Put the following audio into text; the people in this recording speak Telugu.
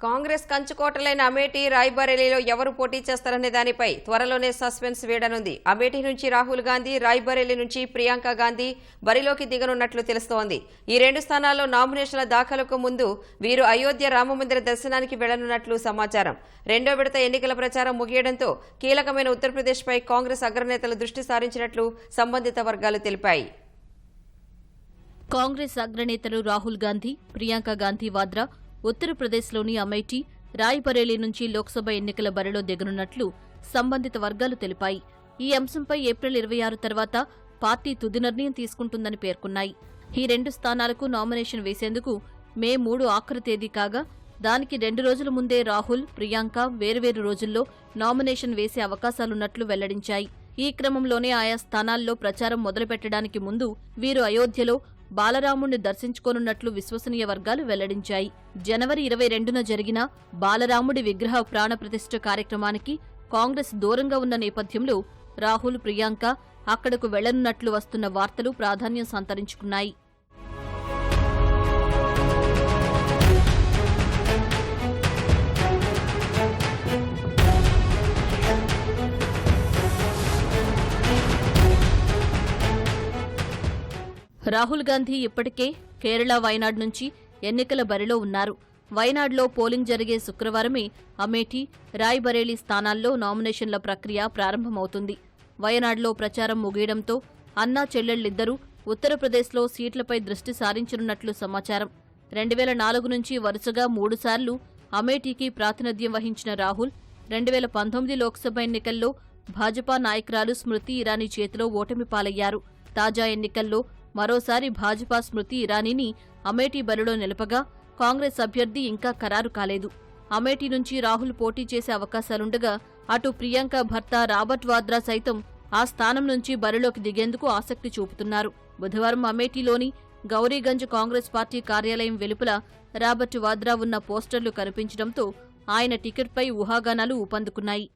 కాంగ్రెస్ కంచుకోటలైన అమేఠీ రాయ్బరేలీలో ఎవరు పోటీ చేస్తారనే దానిపై త్వరలోనే సస్పెన్స్ వీడనుంది అమేఠీ నుంచి రాహుల్ గాంధీ రాయ్బరేలీ నుంచి ప్రియాంక గాంధీ బరిలోకి దిగనున్నట్లు తెలుస్తోంది. ఈ రెండు స్థానాల్లో నామినేషన్ల దాఖలకు ముందు వీరు అయోధ్య రామమందిర దర్శనానికి వెళ్ళనున్నట్లు సమాచారం. రెండో విడత ఎన్నికల ప్రచారం ముగియడంతో కీలకమైన ఉత్తరప్రదేశ్పై కాంగ్రెస్ అగ్రనేతలు దృష్టి సారించినట్లు సంబంధిత వర్గాలు తెలిపాయి. కాంగ్రెస్ అగ్రనేతలు రాహుల్ గాంధీ ప్రియాంక గాంధీ వాద్రా ఉత్తరప్రదేశ్లోని అమేఠీ రాయ్బరేలీ నుంచి లోక్సభ ఎన్నికల బరిలో దిగనున్నట్లు సంబంధిత వర్గాలు తెలిపాయి. ఈ అంశంపై ఏప్రిల్ ఇరవై ఆరు తర్వాత పార్టీ తుది నిర్ణయం తీసుకుంటుందని పేర్కొన్నాయి. ఈ రెండు స్థానాలకు నామినేషన్ వేసేందుకు మే మూడు ఆఖరు తేదీ కాగా దానికి రెండు రోజుల ముందే రాహుల్ ప్రియాంక వేర్వేరు రోజుల్లో నామినేషన్ వేసే అవకాశాలున్నట్లు వెల్లడించాయి. ఈ క్రమంలోనే ఆయా స్థానాల్లో ప్రచారం మొదలుపెట్టడానికి ముందు వీరు అయోధ్యలో బాలరాముణ్ణి దర్శించుకోనున్నట్లు విశ్వసనీయ వర్గాలు వెల్లడించాయి. జనవరి ఇరవై రెండున జరిగిన బాలరాముడి విగ్రహ ప్రాణప్రతిష్ఠ కార్యక్రమానికి కాంగ్రెస్ దూరంగా ఉన్న నేపథ్యంలో రాహుల్ ప్రియాంక అక్కడకు వెళ్ళనున్నట్లు వస్తున్న వార్తలు ప్రాధాన్యం సంతరించుకున్నాయి. రాహుల్ గాంధీ ఇప్పటికే కేరళ వయనాడ్ నుంచి ఎన్నికల బరిలో ఉన్నారు. వైనాడ్లో పోలింగ్ జరిగే శుక్రవారమే అమేఠీ రాయ్బరేలీ స్థానాల్లో నామినేషన్ల ప్రక్రియ ప్రారంభమవుతుంది. వయనాడ్లో ప్రచారం ముగియడంతో అన్నా చెల్లెళ్ళిద్దరూ ఉత్తరప్రదేశ్లో సీట్లపై దృష్టి సారించనున్నట్లు సమాచారం. రెండు వేల నాలుగు నుంచి వరుసగా మూడుసార్లు అమేఠీకి ప్రాతినిధ్యం వహించిన రాహుల్ రెండు వేల పంతొమ్మిది లోక్సభ ఎన్నికల్లో భాజపా నాయకురాలు స్మృతి ఇరానీ చేతిలో ఓటమి పాలయ్యారు. తాజా ఎన్నికల్లో మరోసారి భాజపా స్మృతి ఇరానీని అమేఠీ బరిలో నిలపగా కాంగ్రెస్ అభ్యర్థి ఇంకా ఖరారు కాలేదు. అమేఠీ నుంచి రాహుల్ పోటీ చేసే అవకాశాలుండగా అటు ప్రియాంక భర్త రాబర్ట్ వాద్రా సైతం ఆ స్థానం నుంచి బరిలోకి దిగేందుకు ఆసక్తి చూపుతున్నారు. బుధవారం అమేఠీలోని గౌరీగంజ్ కాంగ్రెస్ పార్టీ కార్యాలయం వెలుపల రాబర్ట్ వాద్రా ఉన్న పోస్టర్లు కనిపించడంతో ఆయన టికెట్పై ఊహాగానాలు ఊపందుకున్నాయి.